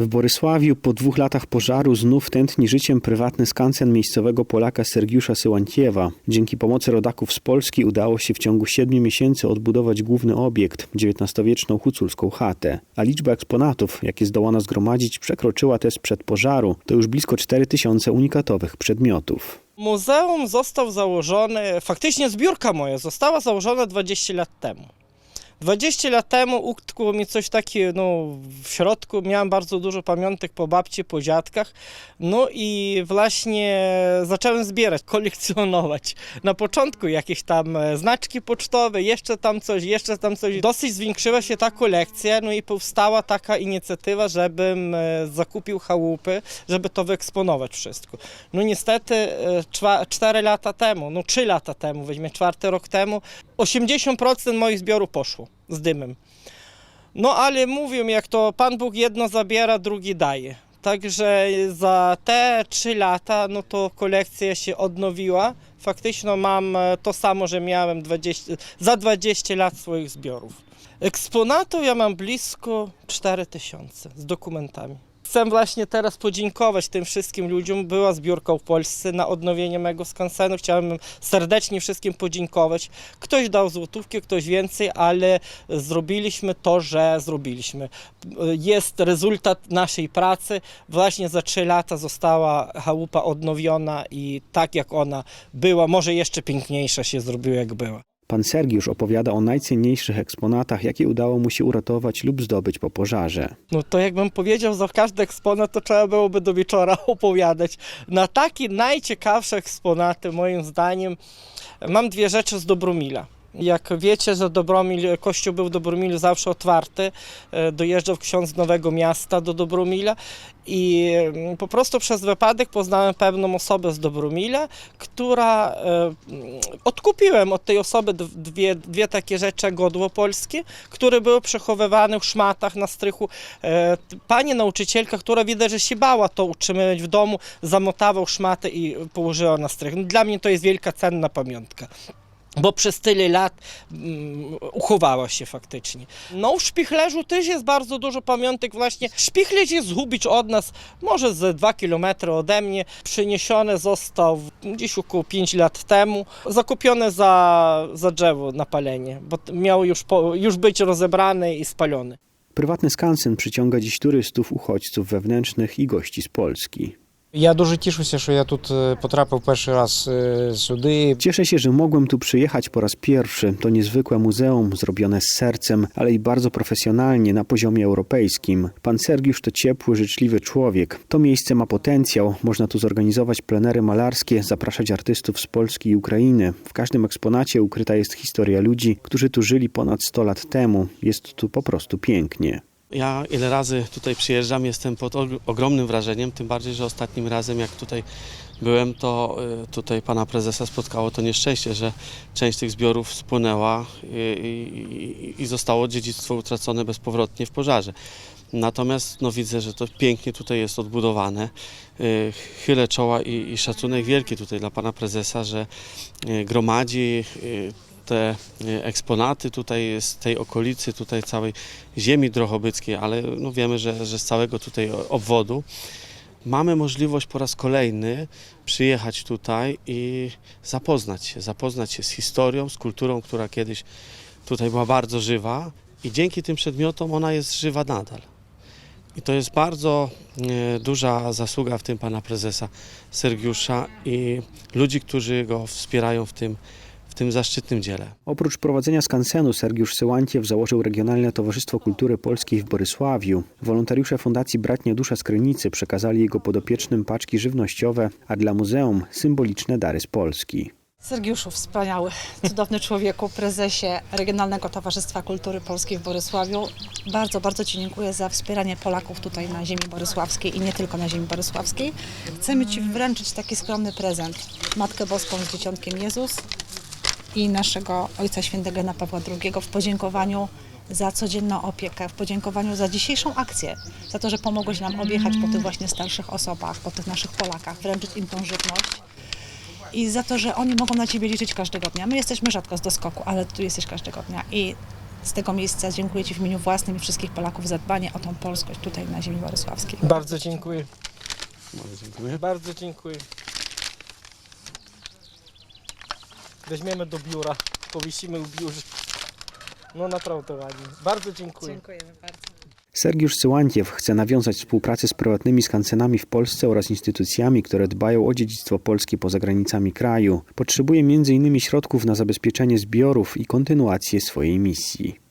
W Borysławiu po dwóch latach pożaru znów tętni życiem prywatny skansen miejscowego Polaka Sergiusza Syłantiewa. Dzięki pomocy rodaków z Polski udało się w ciągu siedmiu miesięcy odbudować główny obiekt, XIX-wieczną huculską chatę. A liczba eksponatów, jakie zdołano zgromadzić, przekroczyła te sprzed pożaru. To już blisko 4000 unikatowych przedmiotów. Muzeum został założony, faktycznie zbiórka moja została założona 20 lat temu. 20 lat temu utkło mi coś takiego, no w środku miałem bardzo dużo pamiątek po babci, po dziadkach, no i właśnie zacząłem zbierać, kolekcjonować. Na początku jakieś tam e, znaczki pocztowe, jeszcze tam coś, jeszcze tam coś. Dosyć zwiększyła się ta kolekcja, no i powstała taka inicjatywa, żebym e, zakupił chałupy, żeby to wyeksponować wszystko. No niestety e, czwa, 4 lata temu, no 3 lata temu, weźmie czwarty rok temu, 80% moich zbiorów poszło z dymem. No ale mówią, jak to Pan Bóg jedno zabiera, drugi daje. Także za te 3 lata, no to kolekcja się odnowiła. Faktycznie mam e, to samo, że miałem 20, za 20 lat swoich zbiorów. Eksponatów ja mam blisko 4000 z dokumentami. Chcę właśnie teraz podziękować tym wszystkim ludziom. Była zbiórka w Polsce na odnowienie mego skansenu. Chciałem serdecznie wszystkim podziękować. Ktoś dał złotówkę, ktoś więcej, ale zrobiliśmy to, że zrobiliśmy. Jest rezultat naszej pracy. Właśnie za 3 lata została chałupa odnowiona i tak jak ona była, może jeszcze piękniejsza się zrobiła jak była. Pan Sergiusz opowiada o najcenniejszych eksponatach, jakie udało mu się uratować lub zdobyć po pożarze. No to jakbym powiedział za każdy eksponat, to trzeba byłoby do wieczora opowiadać. Na takie najciekawsze eksponaty, moim zdaniem, mam dwie rzeczy z Dobromila. Jak wiecie, że Dobromil, kościół był w Dobromilu zawsze otwarty. E, Dojeżdżał ksiądz z Nowego Miasta do Dobromila i mm, po prostu przez wypadek poznałem pewną osobę z Dobromila, która e, odkupiłem od tej osoby dwie, dwie takie rzeczy godło polskie, które były przechowywane w szmatach na strychu. E, Pani nauczycielka, która widać, że się bała to utrzymywać w domu, zamotawał szmatę i położyła na strych. Dla mnie to jest wielka, cenna pamiątka bo przez tyle lat mm, uchowała się faktycznie. No w Szpichlerzu też jest bardzo dużo pamiątek właśnie. Szpichlerz jest zgubić od nas, może ze 2 km ode mnie. Przyniesiony został gdzieś około 5 lat temu. Zakupiony za, za drzewo na palenie, bo miał już, po, już być rozebrany i spalony. Prywatny skansen przyciąga dziś turystów, uchodźców wewnętrznych i gości z Polski. Я дуже тішуся, що я тут е, потрапив перший раз е, сюди. Cieszę się, że mogłem tu przyjechać po raz pierwszy. To niezwykłe muzeum, zrobione z sercem, ale i bardzo profesjonalnie, na poziomie europejskim. Pan Sergiusz to ciepły, życzliwy człowiek. To miejsce ma potencjał. Można tu zorganizować plenery malarskie, zapraszać artystów z Polski i Ukrainy. W każdym eksponacie ukryta jest historia ludzi, którzy tu żyli ponad 100 lat temu. Jest tu po prostu pięknie. Ja ile razy tutaj przyjeżdżam, jestem pod og- ogromnym wrażeniem, tym bardziej, że ostatnim razem jak tutaj byłem, to y, tutaj pana prezesa spotkało to nieszczęście, że część tych zbiorów spłynęła i, i, i zostało dziedzictwo utracone bezpowrotnie w pożarze. Natomiast no, widzę, że to pięknie tutaj jest odbudowane. Y, Chylę czoła i, i szacunek wielki tutaj dla pana prezesa, że y, gromadzi y, te y, eksponaty tutaj z tej okolicy, tutaj całej ziemi drohobyckiej, ale no wiemy, że, że z całego tutaj obwodu. Mamy możliwość po raz kolejny przyjechać tutaj i zapoznać się, zapoznać się z historią, z kulturą, która kiedyś tutaj była bardzo żywa i dzięki tym przedmiotom ona jest żywa nadal. I to jest bardzo e, duża zasługa w tym pana prezesa Sergiusza i ludzi, którzy go wspierają w tym, w tym zaszczytnym dziele. Oprócz prowadzenia skansenu Sergiusz Syłantiew założył Regionalne Towarzystwo Kultury Polskiej w Borysławiu. Wolontariusze Fundacji Bratnia Dusza z Krynicy przekazali jego podopiecznym paczki żywnościowe, a dla muzeum symboliczne dary z Polski. Sergiuszu, wspaniały, cudowny człowieku, prezesie Regionalnego Towarzystwa Kultury Polskiej w Borysławiu. Bardzo, bardzo Ci dziękuję za wspieranie Polaków tutaj na ziemi borysławskiej i nie tylko na ziemi borysławskiej. Chcemy Ci wręczyć taki skromny prezent. Matkę Boską z Dzieciątkiem Jezus i naszego Ojca Świętego Jana Pawła II w podziękowaniu za codzienną opiekę, w podziękowaniu za dzisiejszą akcję, za to, że pomogłeś nam objechać po tych właśnie starszych osobach, po tych naszych Polakach, wręczyć im tą żywność i za to, że oni mogą na Ciebie liczyć każdego dnia. My jesteśmy rzadko z doskoku, ale tu jesteś każdego dnia i z tego miejsca dziękuję Ci w imieniu własnym i wszystkich Polaków za dbanie o tą polskość tutaj na ziemi borysławskiej. Bardzo dziękuję. Bardzo dziękuję. Bardzo dziękuję. Weźmiemy do biura, powiesimy w biurze. No naprawdę ładnie. Bardzo dziękuję. Dziękujemy bardzo. Sergiusz Syłantiew chce nawiązać współpracę z prywatnymi skansenami w Polsce oraz instytucjami, które dbają o dziedzictwo polskie poza granicami kraju. Potrzebuje m.in. środków na zabezpieczenie zbiorów i kontynuację swojej misji.